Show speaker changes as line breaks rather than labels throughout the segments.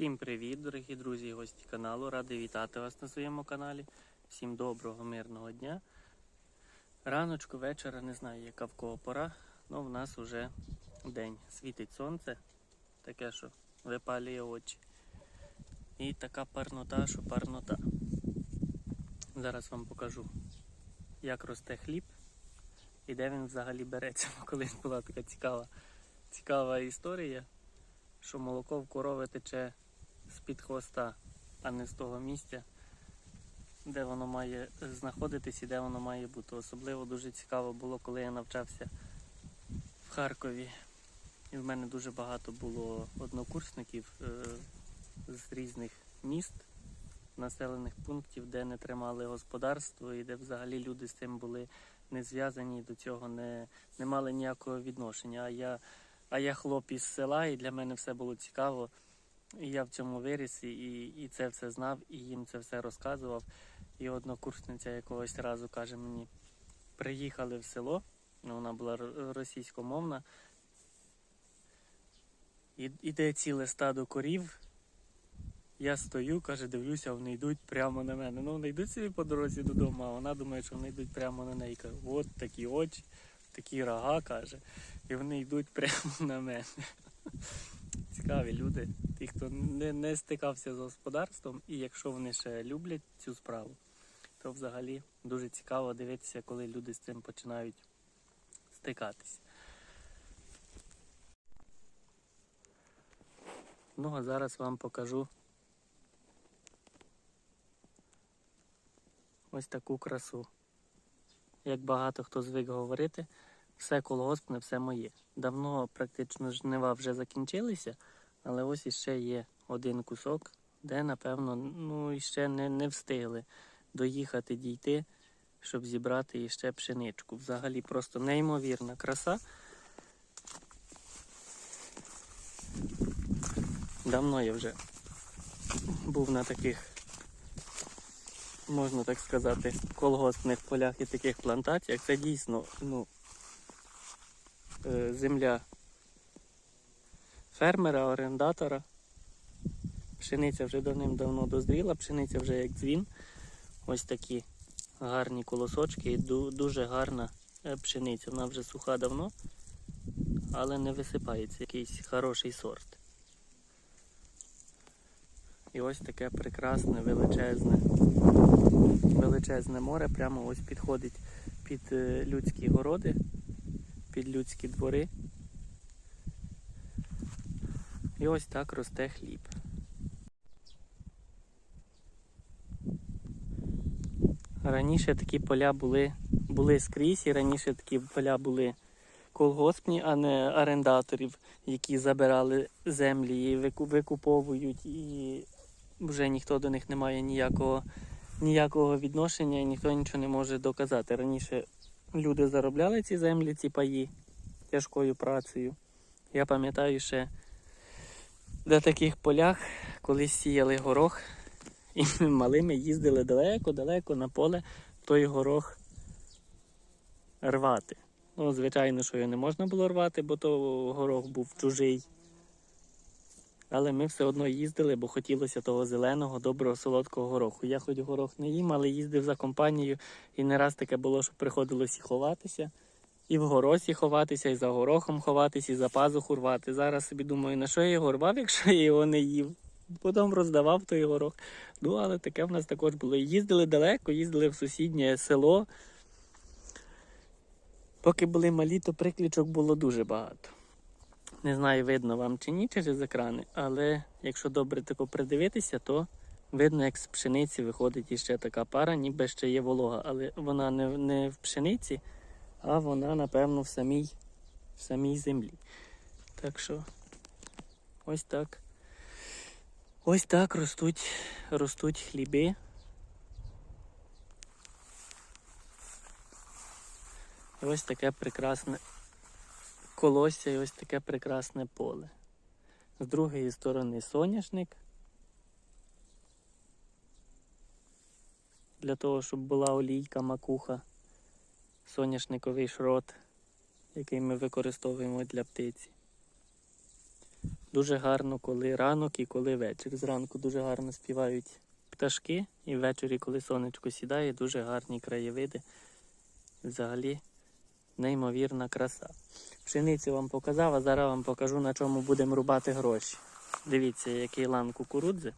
Всім привіт, дорогі друзі і гості каналу. Радий вітати вас на своєму каналі. Всім доброго, мирного дня. Раночку, вечора, не знаю, яка в кого пора, але в нас вже день. Світить сонце, таке, що випалює очі. І така парнота, що парнота. Зараз вам покажу, як росте хліб і де він взагалі береться. Колись була така цікава, цікава історія що молоко в корови тече з-під хвоста, а не з того місця, де воно має знаходитись і де воно має бути. Особливо дуже цікаво було, коли я навчався в Харкові. І в мене дуже багато було однокурсників е, з різних міст, населених пунктів, де не тримали господарство і де взагалі люди з цим були не зв'язані до цього не, не мали ніякого відношення. А я а я хлоп із села, і для мене все було цікаво. І я в цьому виріс, і, і це все знав, і їм це все розказував. І однокурсниця якогось разу каже мені: приїхали в село, ну, вона була російськомовна. Іде ціле стадо корів. Я стою, каже, дивлюся, вони йдуть прямо на мене. Ну, вони йдуть собі по дорозі додому, а вона думає, що вони йдуть прямо на неї. Каже, от такі очі, такі рога, каже і вони йдуть прямо на мене. Цікаві люди, ті, хто не, не стикався з господарством, і якщо вони ще люблять цю справу, то взагалі дуже цікаво дивитися, коли люди з цим починають стикатися. Ну а зараз вам покажу ось таку красу. Як багато хто звик говорити, все колгоспне, все моє. Давно практично жнива вже закінчилися, але ось іще є один кусок, де, напевно, ну, іще не, не встигли доїхати, дійти, щоб зібрати іще пшеничку. Взагалі просто неймовірна краса. Давно я вже був на таких, можна так сказати, колгоспних полях і таких плантаціях. Це дійсно, ну, земля фермера, орендатора. Пшениця вже давним-давно дозріла, пшениця вже як дзвін. Ось такі гарні колосочки і дуже гарна е, пшениця. Вона вже суха давно, але не висипається якийсь хороший сорт. І ось таке прекрасне, величезне, величезне море прямо ось підходить під е, людські городи під людські двори. І ось так росте хліб. Раніше такі поля були, були скрізь, і раніше такі поля були колгоспні, а не орендаторів, які забирали землі і викуповують, і вже ніхто до них не має ніякого, ніякого відношення і ніхто нічого не може доказати. Раніше люди заробляли ці землі, ці паї тяжкою працею. Я пам'ятаю ще на таких полях, коли сіяли горох, і ми малими їздили далеко-далеко на поле той горох рвати. Ну, звичайно, що його не можна було рвати, бо то горох був чужий. Але ми все одно їздили, бо хотілося того зеленого, доброго, солодкого гороху. Я хоч горох не їм, але їздив за компанією, і не раз таке було, що приходилося ховатися. І в горосі ховатися, і за горохом ховатися, і за пазуху рвати. Зараз собі думаю, на що я його рвав, якщо я його не їв. Потім роздавав той горох. Ну, але таке в нас також було. Їздили далеко, їздили в сусіднє село. Поки були малі, то приключок було дуже багато. Не знаю, видно вам чи ні через екрани, але якщо добре тако придивитися, то видно, як з пшениці виходить іще така пара, ніби ще є волога, але вона не, не в пшениці, а вона, напевно, в самій, в самій землі. Так що ось так. Ось так ростуть, ростуть хліби. І ось таке прекрасне колосся і ось таке прекрасне поле. З другої сторони соняшник. Для того, щоб була олійка, макуха, соняшниковий шрот, який ми використовуємо для птиці. Дуже гарно, коли ранок і коли вечір. Зранку дуже гарно співають пташки, і ввечері, коли сонечко сідає, дуже гарні краєвиди. Взагалі неймовірна краса. Пшеницю вам показав, а зараз вам покажу, на чому будемо рубати гроші. Дивіться, який лан кукурудзи.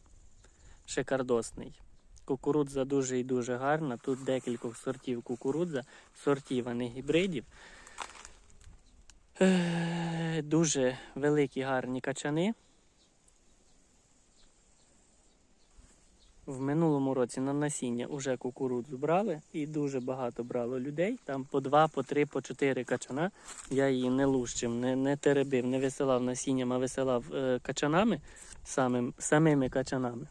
Шикардосний. Кукурудза дуже і дуже гарна. Тут декількох сортів кукурудза, сортів, а не гібридів. Дуже великі гарні качани. В минулому році на насіння вже кукурудзу брали і дуже багато брало людей. Там по два, по три, по чотири качана. Я її не лущив, не, не теребив, не висилав насінням, а висилав е, качанами, самим, самими качанами.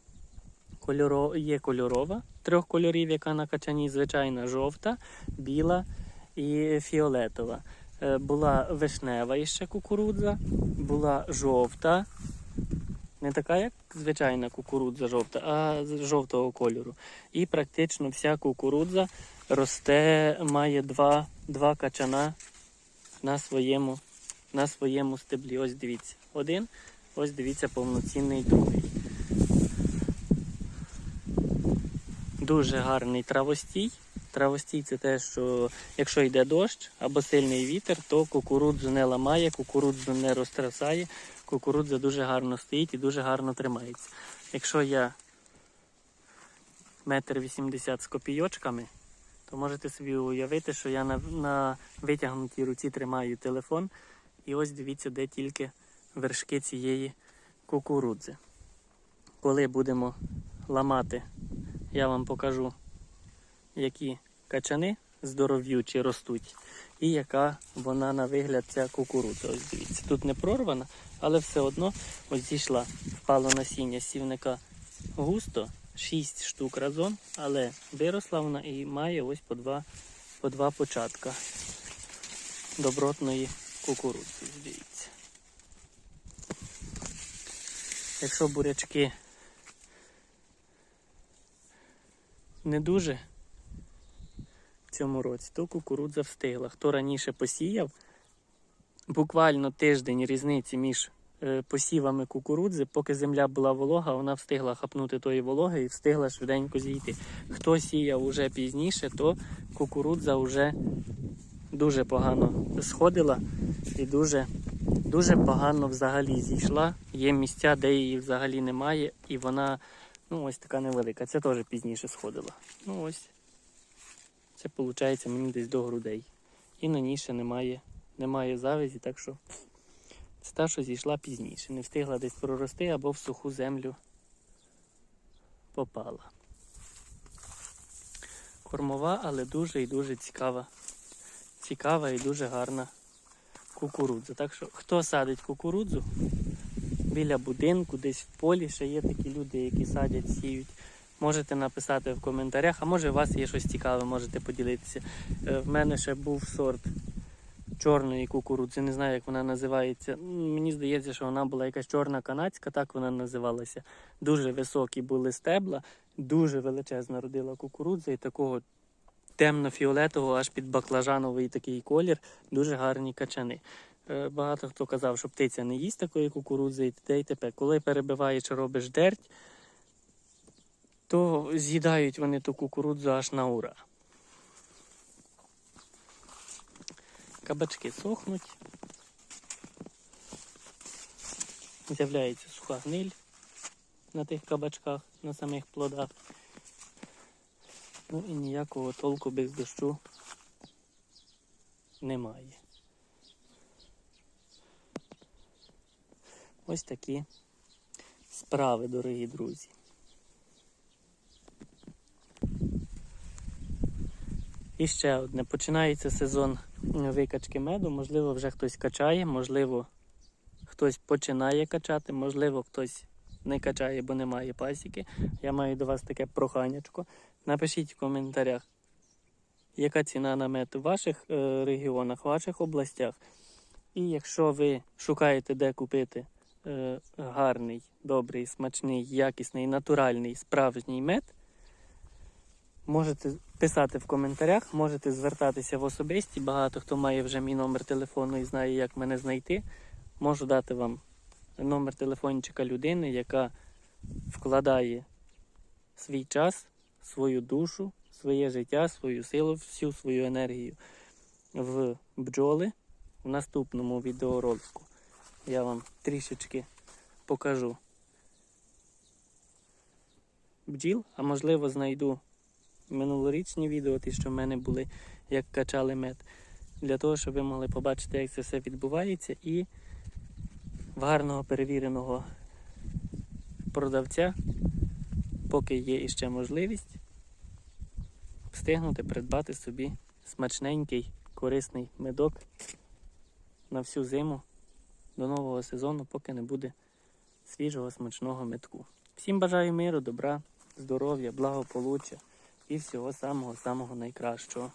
Кольоро, є кольорова трьох кольорів, яка на качані, звичайна жовта, біла і фіолетова. Е, була вишнева іще кукурудза, була жовта. Не така, як звичайна кукурудза жовта, а з жовтого кольору. І практично вся кукурудза росте, має два, два качана на своєму, на своєму стеблі. Ось дивіться. Один, ось дивіться повноцінний другий. Дуже гарний травостій. Травостій це те, що якщо йде дощ або сильний вітер, то кукурудзу не ламає, кукурудзу не розтрясає, кукурудза дуже гарно стоїть і дуже гарно тримається. Якщо я метр вісімдесят з копійочками, то можете собі уявити, що я на, на витягнутій руці тримаю телефон, і ось дивіться, де тільки вершки цієї кукурудзи. Коли будемо ламати, я вам покажу які качани здоров'ючі ростуть, і яка вона на вигляд ця кукурудза. Ось дивіться. Тут не прорвана, але все одно ось зійшла, впало насіння сівника густо, 6 штук разом, але виросла вона і має ось по два, по два початка добротної кукурудзи. Дивіться. Якщо бурячки не дуже цьому році, то кукурудза встигла. Хто раніше посіяв, буквально тиждень різниці між е, посівами кукурудзи, поки земля була волога, вона встигла хапнути тої вологи і встигла швиденько зійти. Хто сіяв уже пізніше, то кукурудза вже дуже погано сходила і дуже, дуже погано взагалі зійшла. Є місця, де її взагалі немає, і вона ну, ось така невелика. Це теж пізніше сходила. Ну ось. Це виходить мені десь до грудей. І на ній ще немає, немає завязі, так що це та, що зійшла пізніше. Не встигла десь прорости або в суху землю попала. Кормова, але дуже і дуже цікава. Цікава і дуже гарна кукурудза. Так що, хто садить кукурудзу біля будинку, десь в полі, ще є такі люди, які садять, сіють. Можете написати в коментарях, а може у вас є щось цікаве, можете поділитися. Е, В мене ще був сорт чорної кукурудзи, не знаю, як вона називається. Мені здається, що вона була якась чорна канадська, так вона називалася. Дуже високі були стебла, дуже величезна родила кукурудза і такого темно-фіолетового, аж під баклажановий такий колір, дуже гарні качани. Е, Багато хто казав, що птиця не їсть такої кукурудзи і т.д. і т.п. Коли перебиваєш робиш дерть, то з'їдають вони ту кукурудзу аж на ура. Кабачки сохнуть. З'являється суха гниль на тих кабачках, на самих плодах. Ну і ніякого толку без дощу немає. Ось такі справи, дорогі друзі. І ще одне. Починається сезон викачки меду. Можливо, вже хтось качає, можливо, хтось починає качати, можливо, хтось не качає, бо немає пасіки. Я маю до вас таке проханячко. Напишіть в коментарях, яка ціна на мед у ваших е, регіонах, в ваших областях. І якщо ви шукаєте, де купити е, гарний, добрий, смачний, якісний, натуральний, справжній мед, можете писати в коментарях, можете звертатися в особисті. Багато хто має вже мій номер телефону і знає, як мене знайти. Можу дати вам номер телефончика людини, яка вкладає свій час, свою душу, своє життя, свою силу, всю свою енергію в бджоли. В наступному відеоролику я вам трішечки покажу бджіл, а можливо знайду минулорічні відео, ті, що в мене були, як качали мед, для того, щоб ви могли побачити, як це все відбувається, і в гарного перевіреного продавця, поки є іще можливість, встигнути придбати собі смачненький, корисний медок на всю зиму до нового сезону, поки не буде свіжого смачного медку. Всім бажаю миру, добра, здоров'я, благополуччя і всього самого-самого найкращого.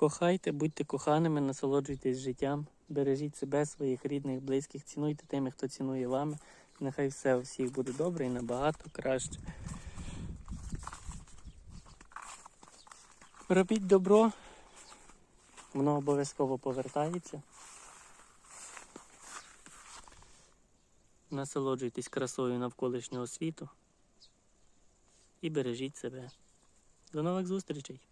Кохайте, будьте коханими, насолоджуйтесь життям, бережіть себе, своїх рідних, близьких, цінуйте тими, хто цінує вами. Нехай все у всіх буде добре і набагато краще. Робіть добро, воно обов'язково повертається. Насолоджуйтесь красою навколишнього світу і бережіть себе. До нових зустрічей!